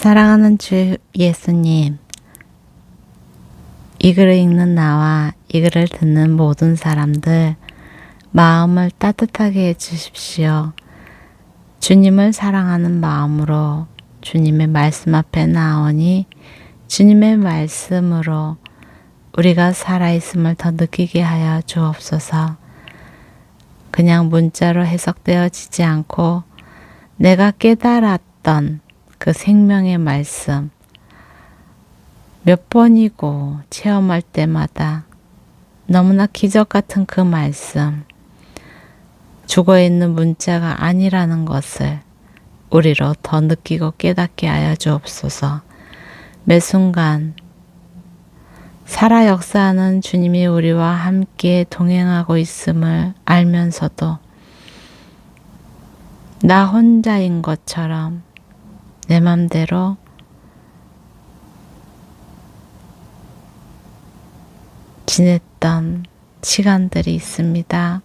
사랑하는 주 예수님, 이 글을 읽는 나와 이 글을 듣는 모든 사람들 마음을 따뜻하게 해주십시오. 주님을 사랑하는 마음으로 주님의 말씀 앞에 나오니 주님의 말씀으로 우리가 살아있음을 더 느끼게 하여 주옵소서. 그냥 문자로 해석되어지지 않고 내가 깨달았던 그 생명의 말씀 몇 번이고 체험할 때마다 너무나 기적 같은 그 말씀 죽어 있는 문자가 아니라는 것을 우리로 더 느끼고 깨닫게 하여 주옵소서. 매 순간 살아 역사하는 주님이 우리와 함께 동행하고 있음을 알면서도 나 혼자인 것처럼 내 맘대로 지냈던 시간들이 있습니다.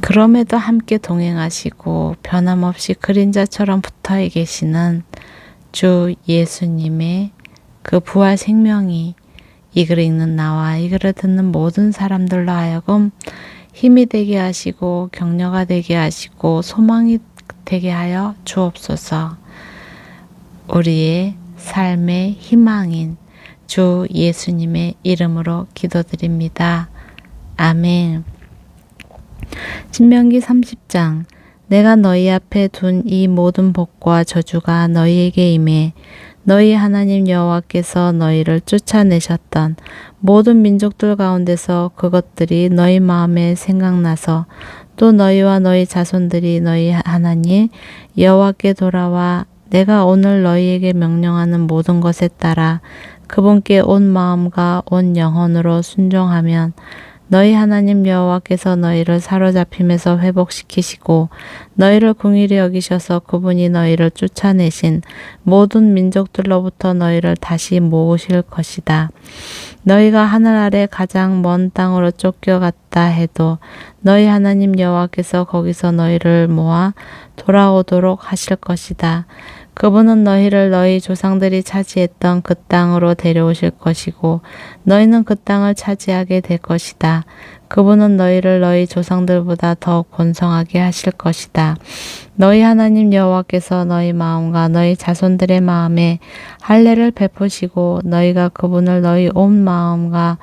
그럼에도 함께 동행하시고 변함없이 그림자처럼 붙어 계시는 주 예수님의 그 부활 생명이 이 글을 읽는 나와 이 글을 듣는 모든 사람들로 하여금 힘이 되게 하시고 격려가 되게 하시고 소망이 되게 하여 주옵소서. 우리의 삶의 희망인 주 예수님의 이름으로 기도드립니다. 아멘. 신명기 30장 내가 너희 앞에 둔 이 모든 복과 저주가 너희에게 임해 너희 하나님 여호와께서 너희를 쫓아내셨던 모든 민족들 가운데서 그것들이 너희 마음에 생각나서 또 너희와 너희 자손들이 너희 하나님 여호와께 돌아와 내가 오늘 너희에게 명령하는 모든 것에 따라 그분께 온 마음과 온 영혼으로 순종하면 너희 하나님 여호와께서 너희를 사로잡힘에서 회복시키시고 너희를 궁일히 여기셔서 그분이 너희를 쫓아내신 모든 민족들로부터 너희를 다시 모으실 것이다. 너희가 하늘 아래 가장 먼 땅으로 쫓겨갔다 해도 너희 하나님 여호와께서 거기서 너희를 모아 돌아오도록 하실 것이다. 그분은 너희를 너희 조상들이 차지했던 그 땅으로 데려오실 것이고 너희는 그 땅을 차지하게 될 것이다. 그분은 너희를 너희 조상들보다 더 권성하게 하실 것이다. 너희 하나님 여호와께서 너희 마음과 너희 자손들의 마음에 할례를 베푸시고 너희가 그분을 너희 온 마음과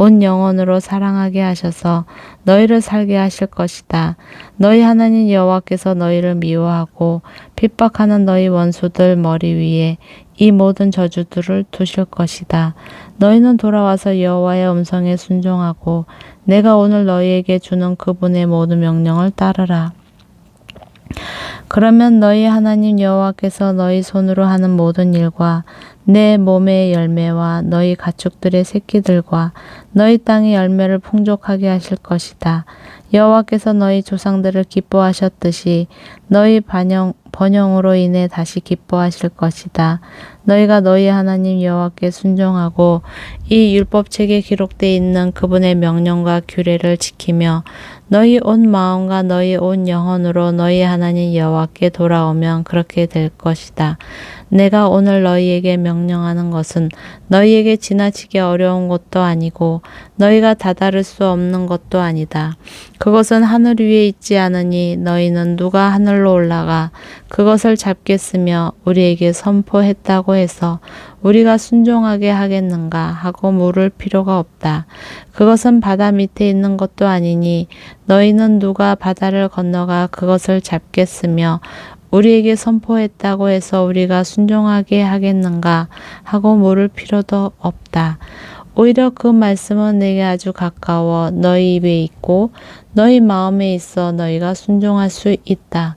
온 영혼으로 사랑하게 하셔서 너희를 살게 하실 것이다. 너희 하나님 여호와께서 너희를 미워하고 핍박하는 너희 원수들 머리 위에 이 모든 저주들을 두실 것이다. 너희는 돌아와서 여호와의 음성에 순종하고 내가 오늘 너희에게 주는 그분의 모든 명령을 따르라. 그러면 너희 하나님 여호와께서 너희 손으로 하는 모든 일과 내 몸의 열매와 너희 가축들의 새끼들과 너희 땅의 열매를 풍족하게 하실 것이다. 여호와께서 너희 조상들을 기뻐하셨듯이 너희 반영, 번영으로 인해 다시 기뻐하실 것이다. 너희가 너희 하나님 여호와께 순종하고 이 율법책에 기록되어 있는 그분의 명령과 규례를 지키며 너희 온 마음과 너희 온 영혼으로 너희 하나님 여호와께 돌아오면 그렇게 될 것이다. 내가 오늘 너희에게 명령하는 것은 너희에게 지나치게 어려운 것도 아니고 너희가 다다를 수 없는 것도 아니다. 그것은 하늘 위에 있지 않으니 너희는 누가 하늘로 올라가 그것을 잡겠으며 우리에게 선포했다고 해서 우리가 순종하게 하겠는가 하고 물을 필요가 없다. 그것은 바다 밑에 있는 것도 아니니 너희는 누가 바다를 건너가 그것을 잡겠으며 우리에게 선포했다고 해서 우리가 순종하게 하겠는가 하고 물을 필요도 없다. 오히려 그 말씀은 내게 아주 가까워 너희 입에 있고 너희 마음에 있어 너희가 순종할 수 있다.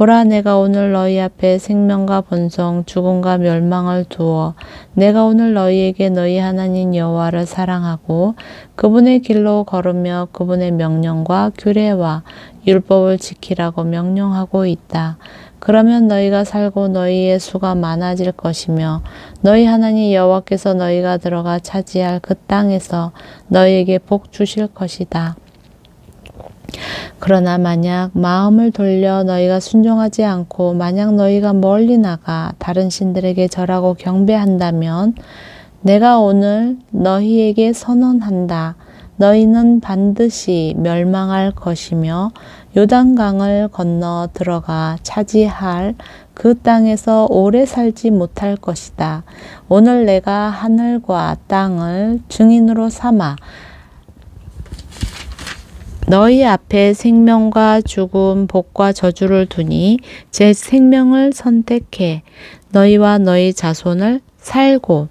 보라 내가 오늘 너희 앞에 생명과 번성 죽음과 멸망을 두어 내가 오늘 너희에게 너희 하나님 여호와를 사랑하고 그분의 길로 걸으며 그분의 명령과 규례와 율법을 지키라고 명령하고 있다. 그러면 너희가 살고 너희의 수가 많아질 것이며 너희 하나님 여호와께서 너희가 들어가 차지할 그 땅에서 너희에게 복 주실 것이다. 그러나 만약 마음을 돌려 너희가 순종하지 않고 만약 너희가 멀리 나가 다른 신들에게 절하고 경배한다면 내가 오늘 너희에게 선언한다. 너희는 반드시 멸망할 것이며 요단강을 건너 들어가 차지할 그 땅에서 오래 살지 못할 것이다. 오늘 내가 하늘과 땅을 증인으로 삼아 너희 앞에 생명과 죽음, 복과 저주를 두니 제 생명을 선택해 너희와 너희 자손을 살고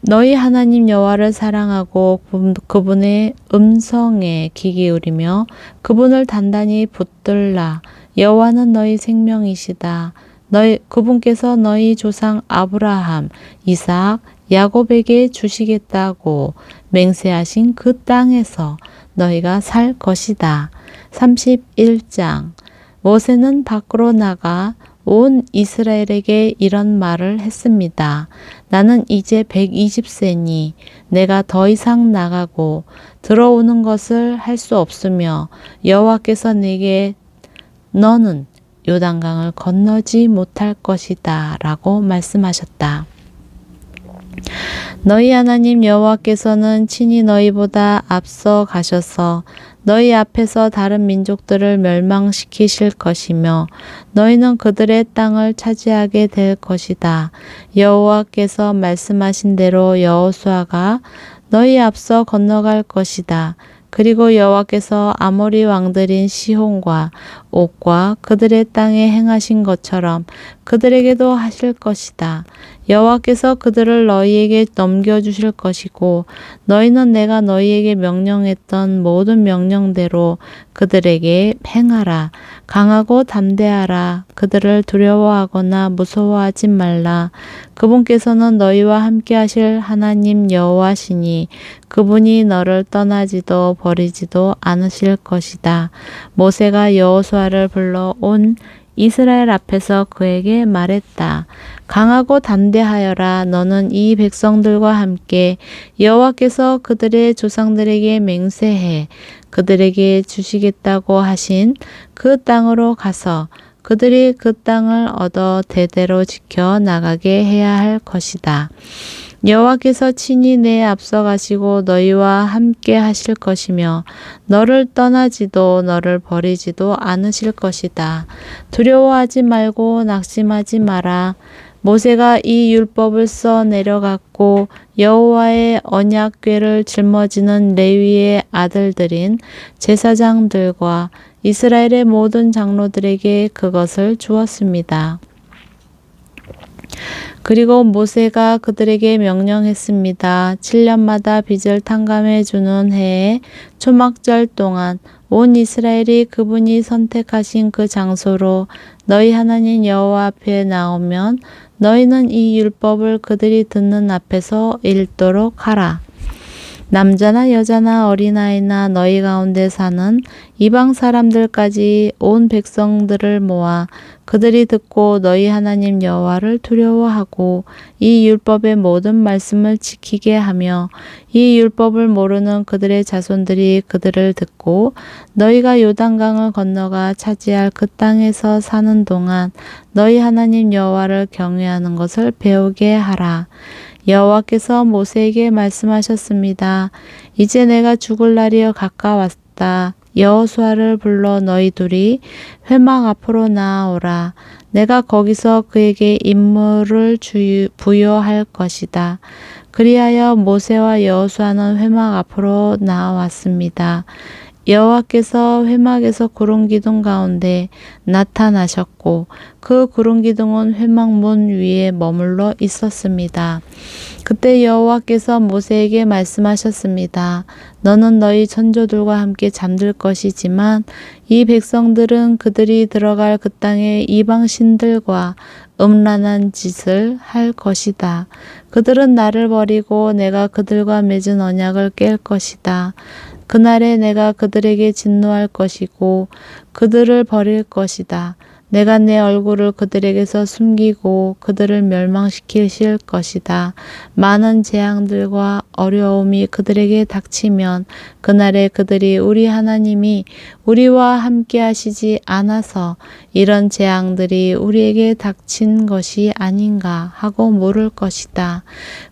너희 하나님 여호와를 사랑하고 그- 그분의 음성에 귀 기울이며 그분을 단단히 붙들라 여호와는 너희 생명이시다. 너희 그분께서 너희 조상 아브라함, 이삭, 야곱에게 주시겠다고 맹세하신 그 땅에서 너희가 살 것이다. 31장 모세는 밖으로 나가 온 이스라엘에게 이런 말을 했습니다. 나는 이제 120세니 내가 더 이상 나가고 들어오는 것을 할 수 없으며 여호와께서 내게 너는 요단강을 건너지 못할 것이다 라고 말씀하셨다. 너희 하나님 여호와께서는 친히 너희보다 앞서 가셔서 너희 앞에서 다른 민족들을 멸망시키실 것이며 너희는 그들의 땅을 차지하게 될 것이다. 여호와께서 말씀하신 대로 여호수아가 너희 앞서 건너갈 것이다. 그리고 여호와께서 아모리 왕들인 시혼과 옥과 그들의 땅에 행하신 것처럼 그들에게도 하실 것이다. 여호와께서 그들을 너희에게 넘겨주실 것이고 너희는 내가 너희에게 명령했던 모든 명령대로 그들에게 행하라. 강하고 담대하라. 그들을 두려워하거나 무서워하지 말라. 그분께서는 너희와 함께 하실 하나님 여호와시니 그분이 너를 떠나지도 버리지도 않으실 것이다. 모세가 여호수아를 불러 온 이스라엘 앞에서 그에게 말했다. 강하고 담대하여라. 너는 이 백성들과 함께 여호와께서 그들의 조상들에게 맹세해 그들에게 주시겠다고 하신 그 땅으로 가서 그들이 그 땅을 얻어 대대로 지켜 나가게 해야 할 것이다. 여호와께서 친히 내 앞서 가시고 너희와 함께 하실 것이며 너를 떠나지도 너를 버리지도 않으실 것이다. 두려워하지 말고 낙심하지 마라. 모세가 이 율법을 써 내려갔고 여호와의 언약궤를 짊어지는 레위의 아들들인 제사장들과 이스라엘의 모든 장로들에게 그것을 주었습니다. 그리고 모세가 그들에게 명령했습니다. 7년마다 빚을 탕감해 주는 해에 초막절 동안 온 이스라엘이 그분이 선택하신 그 장소로 너희 하나님 여호와 앞에 나오면 너희는 이 율법을 그들이 듣는 앞에서 읽도록 하라. 남자나 여자나 어린아이나 너희 가운데 사는 이방 사람들까지 온 백성들을 모아 그들이 듣고 너희 하나님 여호와를 두려워하고 이 율법의 모든 말씀을 지키게 하며 이 율법을 모르는 그들의 자손들이 그들을 듣고 너희가 요단강을 건너가 차지할 그 땅에서 사는 동안 너희 하나님 여호와를 경외하는 것을 배우게 하라. 여호와께서 모세에게 말씀하셨습니다. 이제 내가 죽을 날이 가까웠다. 여호수아를 불러 너희 둘이 회막 앞으로 나아오라. 내가 거기서 그에게 임무를 주, 부여할 것이다. 그리하여 모세와 여호수아는 회막 앞으로 나왔습니다. 여호와께서 회막에서 구름 기둥 가운데 나타나셨고 그 구름 기둥은 회막 문 위에 머물러 있었습니다. 그때 여호와께서 모세에게 말씀하셨습니다. 너는 너희 천조들과 함께 잠들 것이지만 이 백성들은 그들이 들어갈 그 땅의 이방 신들과 음란한 짓을 할 것이다. 그들은 나를 버리고 내가 그들과 맺은 언약을 깰 것이다. 그날에 내가 그들에게 진노할 것이고 그들을 버릴 것이다. 내가 내 얼굴을 그들에게서 숨기고 그들을 멸망시키실 것이다. 많은 재앙들과 어려움이 그들에게 닥치면 그날에 그들이 우리 하나님이 우리와 함께 하시지 않아서 이런 재앙들이 우리에게 닥친 것이 아닌가 하고 물을 것이다.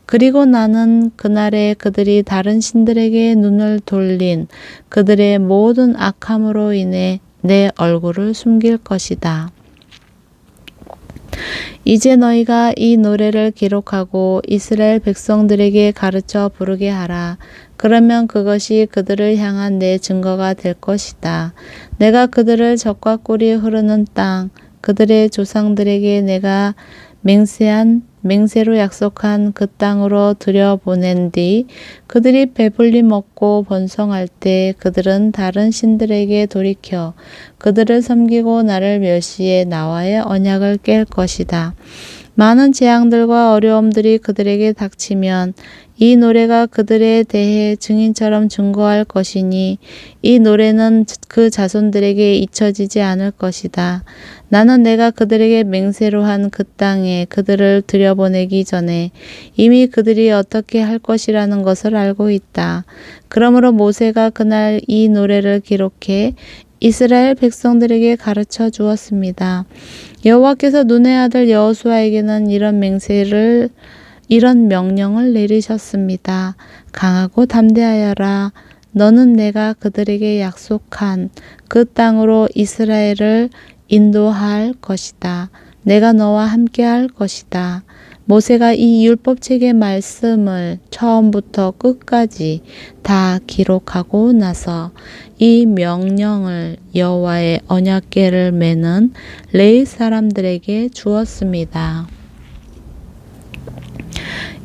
그리고 나는 그날에 그들이 다른 신들에게 눈을 돌린 그들의 모든 악함으로 인해 내 얼굴을 숨길 것이다. 이제 너희가 이 노래를 기록하고 이스라엘 백성들에게 가르쳐 부르게 하라. 그러면 그것이 그들을 향한 내 증거가 될 것이다. 내가 그들을 적과 꿀이 흐르는 땅, 그들의 조상들에게 내가 맹세한 맹세로 약속한 그 땅으로 들여보낸 뒤 그들이 배불리 먹고 번성할 때 그들은 다른 신들에게 돌이켜 그들을 섬기고 나를 멸시해 나와의 언약을 깰 것이다. 많은 재앙들과 어려움들이 그들에게 닥치면 이 노래가 그들에 대해 증인처럼 증거할 것이니 이 노래는 그 자손들에게 잊혀지지 않을 것이다. 나는 내가 그들에게 맹세로 한 그 땅에 그들을 들여보내기 전에 이미 그들이 어떻게 할 것이라는 것을 알고 있다. 그러므로 모세가 그날 이 노래를 기록해 이스라엘 백성들에게 가르쳐 주었습니다. 여호와께서 눈의 아들 여호수아에게는 이런 맹세를 이런 명령을 내리셨습니다. 강하고 담대하여라. 너는 내가 그들에게 약속한 그 땅으로 이스라엘을 인도할 것이다. 내가 너와 함께 할 것이다. 모세가 이 율법책의 말씀을 처음부터 끝까지 다 기록하고 나서 이 명령을 여호와의 언약궤를 매는 레이 사람들에게 주었습니다.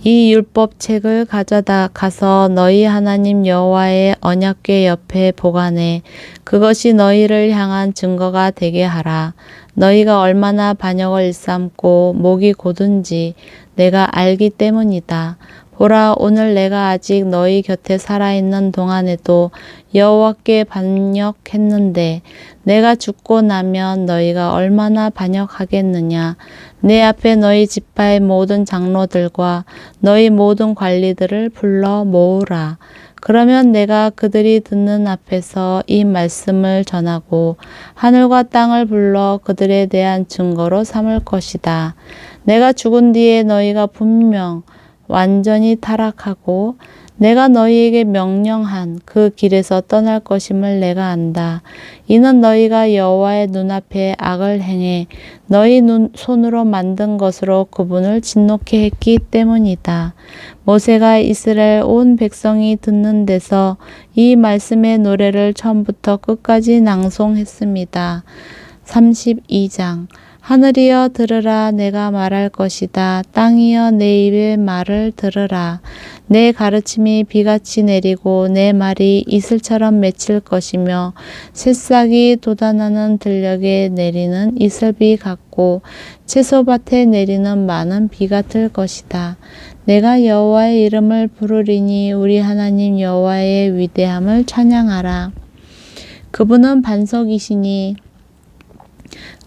이 율법책을 가져다 가서 너희 하나님 여호와의 언약궤 옆에 보관해 그것이 너희를 향한 증거가 되게 하라. 너희가 얼마나 반역을 일삼고 목이 고든지 내가 알기 때문이다. 보라 오늘 내가 아직 너희 곁에 살아있는 동안에도 여호와께 반역했는데 내가 죽고 나면 너희가 얼마나 반역하겠느냐 내 앞에 너희 지파의 모든 장로들과 너희 모든 관리들을 불러 모으라 그러면 내가 그들이 듣는 앞에서 이 말씀을 전하고 하늘과 땅을 불러 그들에 대한 증거로 삼을 것이다. 내가 죽은 뒤에 너희가 분명 완전히 타락하고 내가 너희에게 명령한 그 길에서 떠날 것임을 내가 안다. 이는 너희가 여호와의 눈앞에 악을 행해 너희 눈, 손으로 만든 것으로 그분을 진노케 했기 때문이다. 모세가 이스라엘 온 백성이 듣는 데서 이 말씀의 노래를 처음부터 끝까지 낭송했습니다. 32장 하늘이여 들으라 내가 말할 것이다. 땅이여 내 입의 말을 들으라. 내 가르침이 비같이 내리고 내 말이 이슬처럼 맺힐 것이며 새싹이 돋아나는 들녘에 내리는 이슬비 같고 채소밭에 내리는 많은 비 같을 것이다. 내가 여호와의 이름을 부르리니 우리 하나님 여호와의 위대함을 찬양하라. 그분은 반석이시니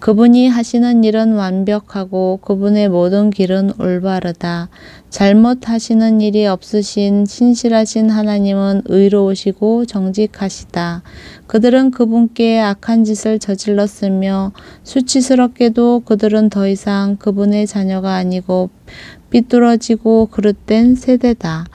그분이 하시는 일은 완벽하고 그분의 모든 길은 올바르다. 잘못하시는 일이 없으신 신실하신 하나님은 의로우시고 정직하시다. 그들은 그분께 악한 짓을 저질렀으며 수치스럽게도 그들은 더 이상 그분의 자녀가 아니고 삐뚤어지고 그릇된 세대다.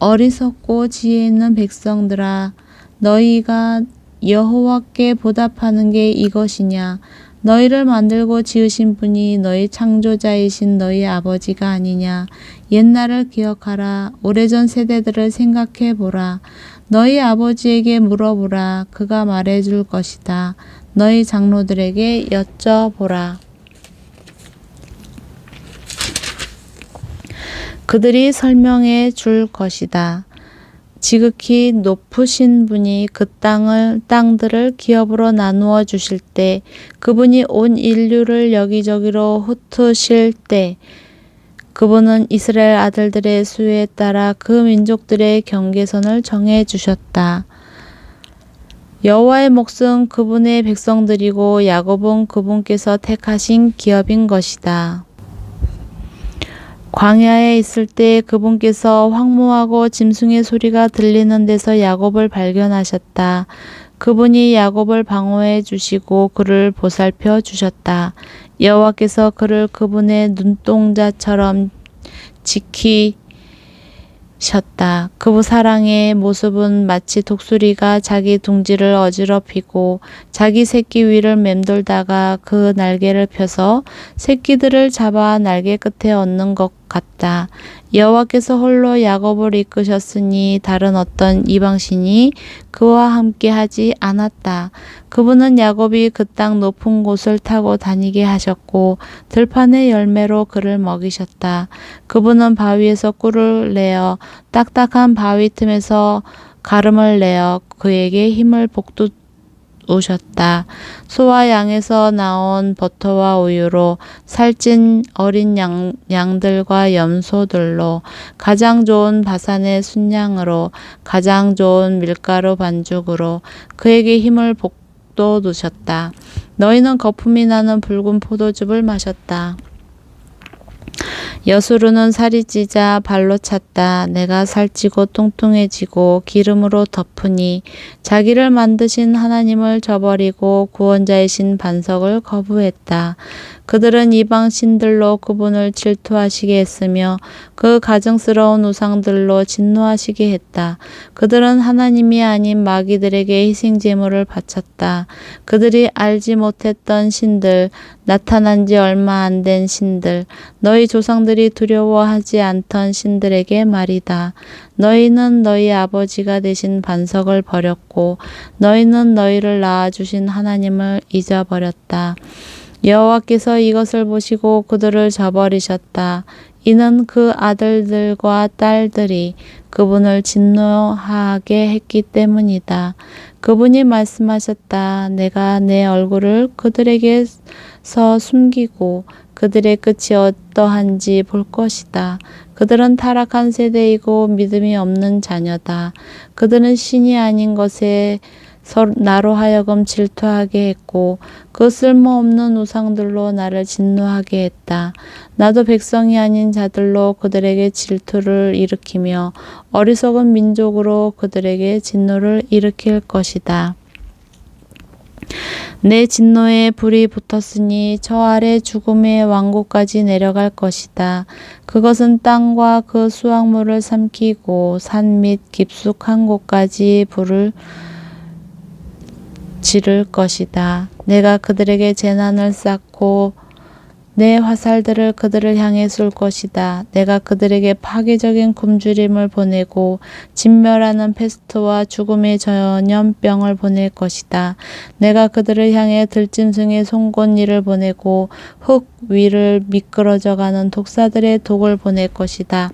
어리석고 지혜 있는 백성들아 너희가 여호와께 보답하는 게 이것이냐 너희를 만들고 지으신 분이 너희 창조자이신 너희 아버지가 아니냐. 옛날을 기억하라. 오래전 세대들을 생각해 보라. 너희 아버지에게 물어보라. 그가 말해 줄 것이다. 너희 장로들에게 여쭤보라. 그들이 설명해 줄 것이다. 지극히 높으신 분이 그 땅을 땅들을 기업으로 나누어 주실 때 그분이 온 인류를 여기저기로 흩으실 때 그분은 이스라엘 아들들의 수에 따라 그 민족들의 경계선을 정해 주셨다. 여호와의 몫은 그분의 백성들이고 야곱은 그분께서 택하신 기업인 것이다. 광야에 있을 때 그분께서 황무하고 짐승의 소리가 들리는 데서 야곱을 발견하셨다. 그분이 야곱을 방어해 주시고 그를 보살펴 주셨다. 여호와께서 그를 그분의 눈동자처럼 지키 셨다. 그분 사랑의 모습은 마치 독수리가 자기 둥지를 어지럽히고 자기 새끼 위를 맴돌다가 그 날개를 펴서 새끼들을 잡아 날개 끝에 얻는 것 같다. 여호와께서 홀로 야곱을 이끄셨으니 다른 어떤 이방신이 그와 함께 하지 않았다. 그분은 야곱이 그 땅 높은 곳을 타고 다니게 하셨고 들판의 열매로 그를 먹이셨다. 그분은 바위에서 꿀을 내어 딱딱한 바위 틈에서 가름을 내어 그에게 힘을 복돋 오셨다. 소와 양에서 나온 버터와 우유로 살찐 어린 양, 양들과 염소들로 가장 좋은 바산의 순양으로 가장 좋은 밀가루 반죽으로 그에게 힘을 복돋우셨다. 너희는 거품이 나는 붉은 포도즙을 마셨다. 여수르는 살이 찌자 발로 찼다. 내가 살찌고 뚱뚱해지고 기름으로 덮으니 자기를 만드신 하나님을 저버리고 구원자이신 반석을 거부했다. 그들은 이방 신들로 그분을 질투하시게 했으며 그 가증스러운 우상들로 진노하시게 했다. 그들은 하나님이 아닌 마귀들에게 희생 제물을 바쳤다. 그들이 알지 못했던 신들, 나타난 지 얼마 안 된 신들, 너희 조상들이 두려워하지 않던 신들에게 말이다. 너희는 너희 아버지가 되신 반석을 버렸고 너희는 너희를 낳아주신 하나님을 잊어버렸다. 여호와께서 이것을 보시고 그들을 저버리셨다. 이는 그 아들들과 딸들이 그분을 진노하게 했기 때문이다. 그분이 말씀하셨다. 내가 내 얼굴을 그들에게서 숨기고 그들의 끝이 어떠한지 볼 것이다. 그들은 타락한 세대이고 믿음이 없는 자녀다. 그들은 신이 아닌 것에 나로 하여금 질투하게 했고 그 쓸모없는 우상들로 나를 진노하게 했다. 나도 백성이 아닌 자들로 그들에게 질투를 일으키며 어리석은 민족으로 그들에게 진노를 일으킬 것이다. 내 진노에 불이 붙었으니 저 아래 죽음의 왕국까지 내려갈 것이다. 그것은 땅과 그 수확물을 삼키고 산 및 깊숙한 곳까지 불을 지를 것이다. 내가 그들에게 재난을 쌓고 내 화살들을 그들을 향해 쏠 것이다. 내가 그들에게 파괴적인 굶주림을 보내고 진멸하는 페스트와 죽음의 전염병을 보낼 것이다. 내가 그들을 향해 들짐승의 송곳니를 보내고 흙 위를 미끄러져가는 독사들의 독을 보낼 것이다.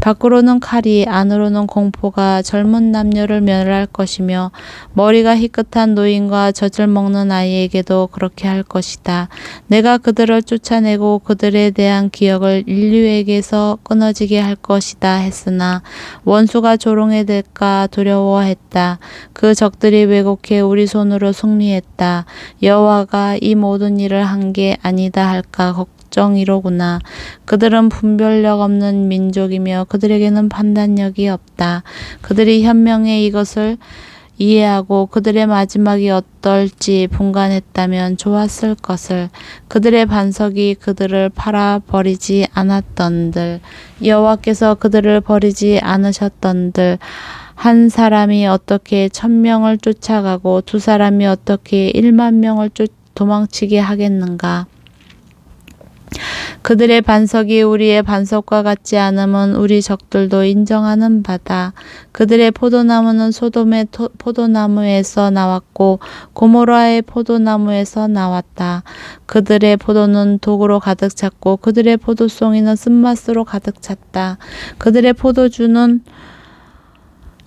밖으로는 칼이 안으로는 공포가 젊은 남녀를 멸할 것이며 머리가 희끗한 노인과 젖을 먹는 아이에게도 그렇게 할 것이다. 내가 그들을 쫓아 내고 그들에 대한 기억을 인류에게서 끊어지게 할 것이다 했으나 원수가 조롱해 될까 두려워했다. 그 적들이 왜곡해 우리 손으로 승리했다. 여호와가 이 모든 일을 한 게 아니다 할까 걱정이로구나. 그들은 분별력 없는 민족이며 그들에게는 판단력이 없다. 그들이 현명해 이것을 이해하고 그들의 마지막이 어떨지 분간했다면 좋았을 것을. 그들의 반석이 그들을 팔아 버리지 않았던들. 여호와께서 그들을 버리지 않으셨던들. 한 사람이 어떻게 천 명을 쫓아가고 두 사람이 어떻게 일만 명을 쫓 도망치게 하겠는가 그들의 반석이 우리의 반석과 같지 않음은 우리 적들도 인정하는 바다. 그들의 포도나무는 소돔의 토, 포도나무에서 나왔고 고모라의 포도나무에서 나왔다. 그들의 포도는 독으로 가득 찼고 그들의 포도송이는 쓴맛으로 가득 찼다. 그들의 포도주는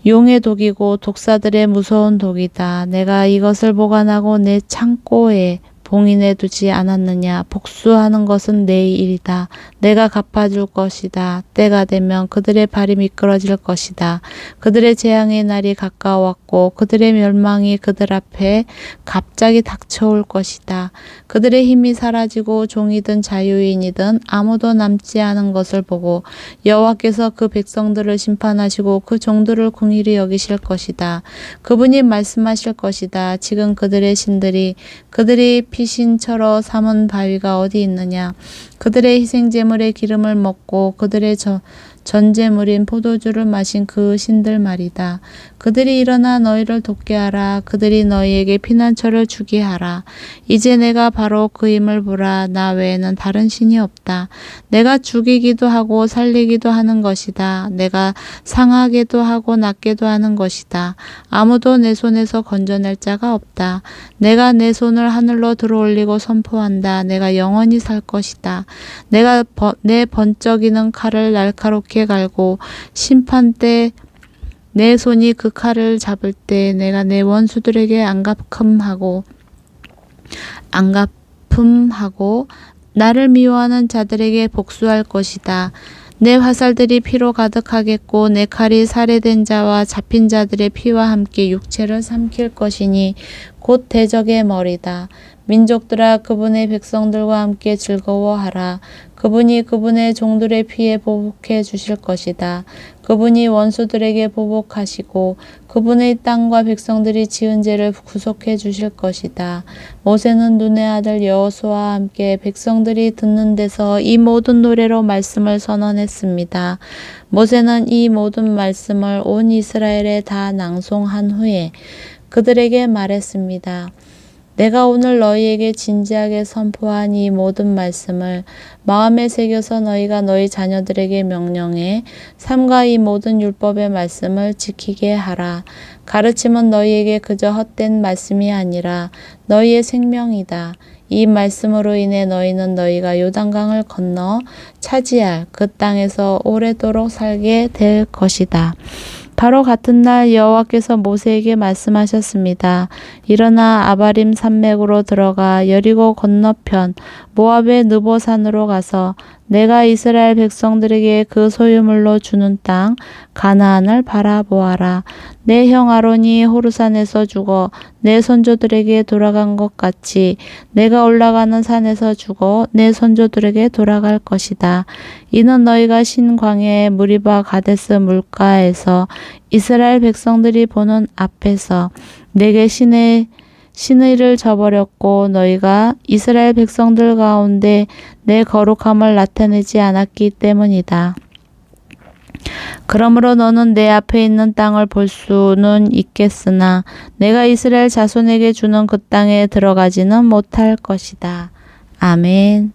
용의 독이고 독사들의 무서운 독이다. 내가 이것을 보관하고 내 창고에 봉인해 두지 않았느냐. 복수하는 것은 내 일이다. 내가 갚아줄 것이다. 때가 되면 그들의 발이 미끄러질 것이다. 그들의 재앙의 날이 가까웠고 그들의 멸망이 그들 앞에 갑자기 닥쳐올 것이다. 그들의 힘이 사라지고 종이든 자유인이든 아무도 남지 않은 것을 보고 여호와께서 그 백성들을 심판하시고 그 종들을 궁일이 여기실 것이다. 그분이 말씀하실 것이다. 지금 그들의 신들이 그들이 피 신처럼 삼은 바위가 어디 있느냐? 그들의 희생 제물의 기름을 먹고 그들의 저, 전제물인 포도주를 마신 그 신들 말이다. 그들이 일어나 너희를 돕게 하라. 그들이 너희에게 피난처를 주게 하라. 이제 내가 바로 그 힘을 보라. 나 외에는 다른 신이 없다. 내가 죽이기도 하고 살리기도 하는 것이다. 내가 상하게도 하고 낫게도 하는 것이다. 아무도 내 손에서 건져낼 자가 없다. 내가 내 손을 하늘로 들어올리고 선포한다. 내가 영원히 살 것이다. 내가 버, 내 번쩍이는 칼을 날카롭게 갈고 심판 때 내 손이 그 칼을 잡을 때 내가 내 원수들에게 안갚음하고 안갚음하고 나를 미워하는 자들에게 복수할 것이다. 내 화살들이 피로 가득하겠고 내 칼이 살해된 자와 잡힌 자들의 피와 함께 육체를 삼킬 것이니 곧 대적의 머리다. 민족들아 그분의 백성들과 함께 즐거워하라. 그분이 그분의 종들의 피에 보복해 주실 것이다. 그분이 원수들에게 보복하시고 그분의 땅과 백성들이 지은 죄를 구속해 주실 것이다. 모세는 눈의 아들 여호수아와 함께 백성들이 듣는 데서 이 모든 노래로 말씀을 선언했습니다. 모세는 이 모든 말씀을 온 이스라엘에 다 낭송한 후에 그들에게 말했습니다. 내가 오늘 너희에게 진지하게 선포한 이 모든 말씀을 마음에 새겨서 너희가 너희 자녀들에게 명령해 삼가 이 모든 율법의 말씀을 지키게 하라. 가르침은 너희에게 그저 헛된 말씀이 아니라 너희의 생명이다. 이 말씀으로 인해 너희는 너희가 요단강을 건너 차지할 그 땅에서 오래도록 살게 될 것이다. 바로 같은 날 여호와께서 모세에게 말씀하셨습니다. 일어나 아바림 산맥으로 들어가 여리고 건너편 모압의 느보산으로 가서 내가 이스라엘 백성들에게 그 소유물로 주는 땅 가나안을 바라보아라. 내 형 아론이 호르산에서 죽어 내 선조들에게 돌아간 것 같이 내가 올라가는 산에서 죽어 내 선조들에게 돌아갈 것이다. 이는 너희가 신광야의 무리바 가데스 물가에서 이스라엘 백성들이 보는 앞에서 내게 신의 신의를 저버렸고 너희가 이스라엘 백성들 가운데 내 거룩함을 나타내지 않았기 때문이다. 그러므로 너는 내 앞에 있는 땅을 볼 수는 있겠으나 내가 이스라엘 자손에게 주는 그 땅에 들어가지는 못할 것이다. 아멘.